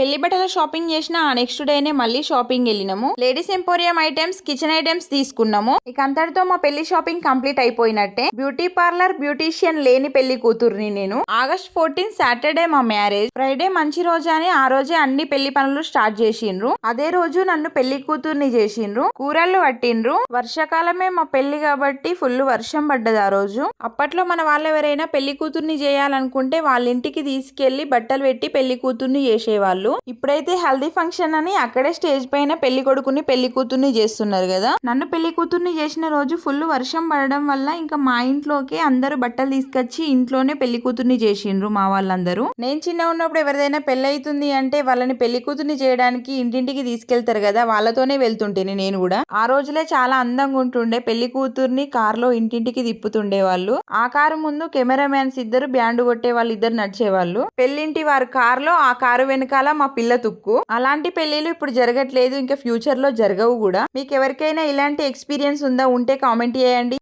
పెళ్ళి బట్టల షాపింగ్ చేసిన ఆ నెక్స్ట్ డేనే మళ్ళీ షాపింగ్ వెళ్ళినాము. Ladies emporium items kitchen items తీసుకున్నాము. ఇక అంతటితో మా పెళ్ళి షాపింగ్ కంప్లీట్ అయిపోయినట్టే. బ్యూటీ పార్లర్ బ్యూటీషియన్ లేని పెళ్ళి కూతుర్ని నేను. ఆగస్ట్ ఫోర్టీన్ సాటర్డే మా మ్యారేజ్ ఫ్రైడే మంచి రోజు అని ఆ రోజే అన్ని పెళ్ళి పనులు స్టార్ట్ చేసిండ్రు. అదే రోజు నన్ను పెళ్ళి కూతుర్ని చేసిండ్రు. కూరలు పట్టిండ్రు. వర్షాకాలమే మా పెళ్ళి కాబట్టి ఫుల్ వర్షం పడ్డది ఆ రోజు. అప్పట్లో మన వాళ్ళు ఎవరైనా పెళ్ళి కూతుర్ని చేయాలనుకుంటే వాళ్ళ ఇంటికి తీసుకెళ్ళి బట్టలు పెట్టి పెళ్ళి కూతుర్ని చేసేవాళ్ళు. ఇప్పుడైతే హల్దీ ఫంక్షన్ అని అక్కడే స్టేజ్ పైన పెళ్ళి కొడుకుని పెళ్ళి కూతుర్ని చేస్తున్నారు కదా. నన్ను పెళ్ళి కూతుర్ని చేసిన రోజు ఫుల్ వర్షం పడడం వల్ల ఇంకా మా ఇంట్లోకి అందరూ బట్టలు తీసుకొచ్చి ఇంట్లోనే పెళ్ళి కూతుర్ని చేసిండ్రు మా వాళ్ళందరూ. నేను చిన్న ఉన్నప్పుడు ఎవరిదైనా పెళ్ళి అవుతుంది అంటే వాళ్ళని పెళ్ళి కూతుర్ని చేయడానికి ఇంటింటికి తీసుకెళ్తారు కదా వాళ్ళతోనే వెళ్తుంటేనే నేను కూడా. ఆ రోజులే చాలా అందంగా ఉంటుండే పెళ్ళి కూతుర్ని కారులో ఇంటింటికి తిప్పుతుండే వాళ్ళు. ఆ కారు ముందు కెమెరామ్యాన్స్ ఇద్దరు బ్యాండ్ కొట్టే వాళ్ళు ఇద్దరు నడిచేవాళ్ళు. పెళ్ళింటి వారి కారులో ఆ కారు వెనకాల మా పిల్ల తుక్కు. అలాంటి పెళ్ళిలు ఇప్పుడు జరగట్లేదు ఇంకా ఫ్యూచర్లో జరగవు కూడా. మీకు ఎవరికైనా ఇలాంటి ఎక్స్పీరియన్స్ ఉందా? ఉంటే కామెంట్ చేయండి.